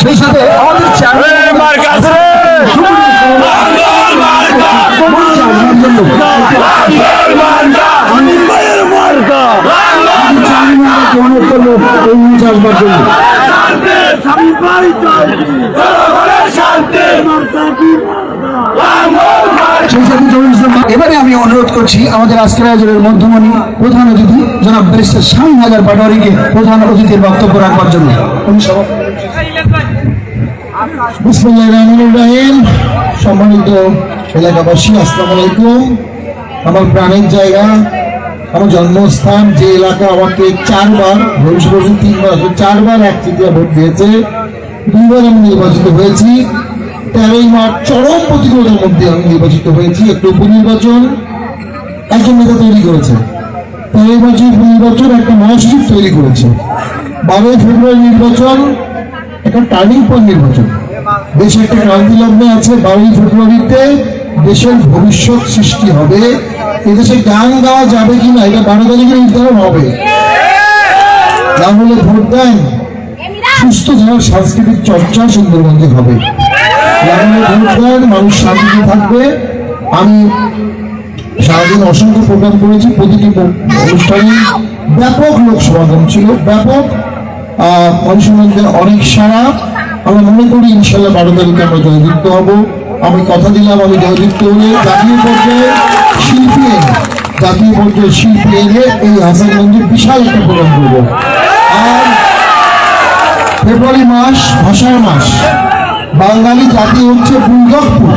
সেই সাথে আমাদের করল এই জন্য এবারে আমি অনুরোধ করছি আমাদের আজকের আয়োজনের মধ্যমণি প্রধান অতিথি জনাব ব্যারিস্টার শামীম হাজার পাটোয়ারিকে প্রধান অতিথির বক্তব্য রাখবার জন্য। সম্মানিত এলাকাবাসী আলাইকুম। আমার প্রাণের জায়গা, আমার জন্মস্থান যে এলাকা আমাকে চারবার তিনবার চারবার এক তৃতীয় ভোট দিয়েছে। দুইবার আমি নির্বাচিত হয়েছি। তেরোই মার্চ চরম প্রতিকূলতার মধ্যে আমি নির্বাচিত হয়েছি, একটু উপনির্বাচন। একজন নেতা তৈরি করেছে। তেরোই মার্চের উপনির্বাচন একটা মহাসচিব তৈরি করেছে। বারোই ফেব্রুয়ারি নির্বাচন একটা টার্নিং পয়েন্ট নির্বাচন। দেশে একটা ক্রান্তি লগ্নে আছে, বারোই ফেব্রুয়ারিতে দেশের ভবিষ্যৎ সৃষ্টি হবে। এদেশে গান গাওয়া যাবে কিনা, এটা বারো তারিখে নির্ধারণ হবে। না হলে ভোট দেন। সুস্থ ধারার সাংস্কৃতিক চর্চা সুন্দরবঙ্গে হবে। মানুষ শান্তিতে থাকবে। আমি সারাদিন অসংখ্য প্রোগ্রাম করেছি, প্রতিটি প্র- অনুষ্ঠানে ব্যাপক লোক সমাগম ছিল, ব্যাপক মধ্যে অনেক সারা। আমরা মনে করি ইনশাল্লাহ বারো তারিখে আমরা জয়যুক্ত হব আমি কথা দিলাম, আমি জয়যুক্ত হলে জাতীয় পর্যায়ে শিল্পী এনে, জাতীয় পর্যায়ে শিল্পী এনে এই হাসানগঞ্জে বিশাল একটা প্রোগ্রাম করব। আর ফেব্রুয়ারি মাস, ভাষার মাস। বাঙালি জাতি হচ্ছে বুলগকপুর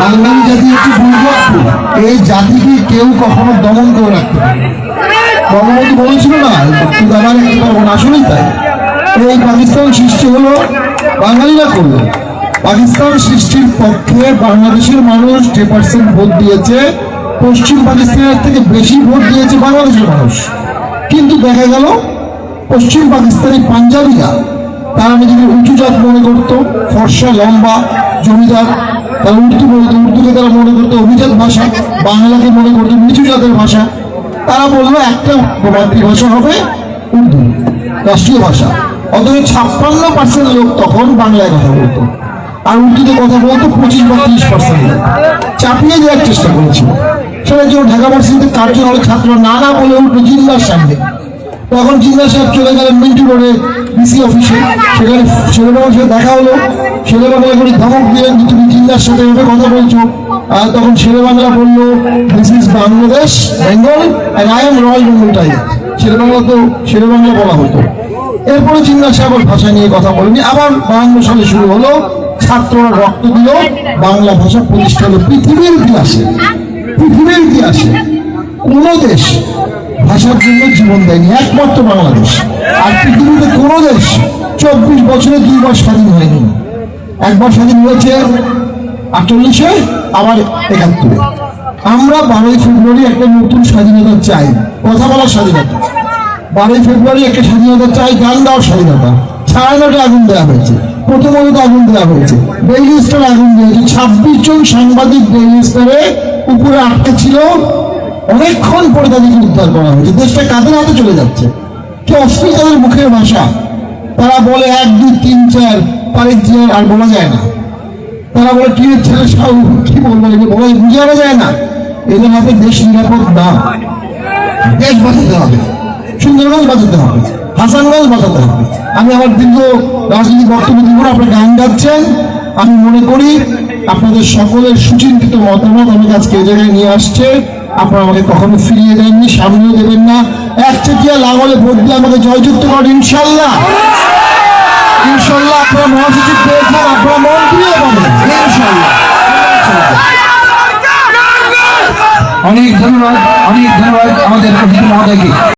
বাঙালি জাতি হচ্ছে বুলগকপুর এই জাতিকে কেউ কখনো দমন করে রাখতে পারে। বঙ্গবন্ধু বলেছিল না আমার একটা পারব আসলেই তাই। এই পাকিস্তান সৃষ্টি হলো বাঙালিরা করল? পাকিস্তান সৃষ্টির পক্ষে বাংলাদেশের মানুষ যে পার্সেন্ট ভোট দিয়েছে, পশ্চিম পাকিস্তানের থেকে বেশি ভোট দিয়েছে বাংলাদেশের মানুষ। কিন্তু দেখা গেল, পশ্চিম পাকিস্তানি পাঞ্জাবিরা, তারা নিজেদের উঁচু জাত মনে করতো, ফর্সা, লম্বা, জমিদার, তারা উর্দু বলতো, উর্দুকে তারা মনে করতো অভিজাত ভাষা, বাংলাকে মনে করতো নিচু জাতের ভাষা। তারা বলল, একটা মাতৃভাষা হবে উর্দু, রাষ্ট্রীয় ভাষা। অথচ ছাপ্পান্ন পার্সেন্ট লোক তখন বাংলায় কথা বলতো। আর উর্দুতে কথা বলতো পঁচিশ বা তিরিশ পার্সেন্ট লোক। চাপিয়ে দেওয়ার চেষ্টা করেছিল। সেটার জন্য ঢাকা ভার্সিটিতে কার্যকর ছাত্র না না বলে উঠল জিন্দার সামনে। তখন জিন্দার সাহেব চলে গেলেন মিন্টু রোডে। ডিসি অফিসে, সেখানে ছেলেবাবুর সাথে দেখা হলো। ছেলেবাবু করে ধমক দিলেন যে তুমি জিল্লার সাথে এভাবে কথা বলছো। আর তখন ছেলেবাংলা বলল this is Bangladesh Bengal and I am royal Bengal tiger ছেলেবাংলা তো ছেলেবাংলা বলা হতো। এরপরে জিল্লা সাহেব ভাষা নিয়ে কথা বলেনি। আবার বাহান্ন সালে শুরু হলো, ছাত্ররা রক্ত দিল, বাংলা ভাষা প্রতিষ্ঠা হলো পৃথিবীর ইতিহাসে। পৃথিবীর ইতিহাসে। কোন দেশ ভাষার জন্য জীবন দেয়নি। একমাত্র বাংলাদেশ। আর পৃথিবীতে কোন দেশ চব্বিশ বছরে দুইবার স্বাধীন হয়নি। একবার স্বাধীন হয়েছে আটচল্লিশে, আবার একাত্তরে। আমরা বারোই ফেব্রুয়ারি একটা নতুন স্বাধীনতা চাই। কথা বলার স্বাধীনতা। বারোই ফেব্রুয়ারি একটা স্বাধীনতা চাই, গান দেওয়ার স্বাধীনতা। সাড়ে আগুন দেওয়া হয়েছে। প্রথমত আগুন দেওয়া হয়েছে। ডেইলি স্টার আগুন দিয়েছে। ছাব্বিশ জন সাংবাদিক ডেইলি স্টারে উপরে আটকে ছিল। অনেকক্ষণ পরে তাদেরকে উদ্ধার করা হয়েছে। দেশটা কাদের হাতে চলে যাচ্ছে। কি অশ্লীল তাদের মুখের ভাষা। তারা বলে এক, দুই, তিন, চার তারিখ জিয়ার আর বলা যায় না। তারা বলে টিনের ছেলে কি বলব এগুলো? বলা বুঝানো যায় না। এদের হাতে দেশ নিরাপদ না। দেশ বাঁচাতে হবে। সুন্দরগঞ্জ বাঁচাতে হবে। হাসানগঞ্জ বাঁচাতে হবে। আমি আমার দীর্ঘ রাজনৈতিক বক্তব্য দিব আপনার গান গাচ্ছেন। আমি মনে করি আপনাদের সকলের সুচিন্তিত মতামত আমাকে আজকে এই জায়গায় নিয়ে আসছে। আপনারা আমাকে কখনো ফিরিয়ে দেননি, সামনেও দেবেন না। এক চেটিয়া লাঙলে ভোট দিয়ে আমাকে জয়যুক্ত করেন, ইনশাল্লাহ। ইনশাল্লাহ আপনারা মহাসচিব পেয়েছেন, আপনারা মন্ত্রীও পাবেন, ইনশাল্লাহ। অনেক ধন্যবাদ অনেক ধন্যবাদ আমাদের মহোদয়কে।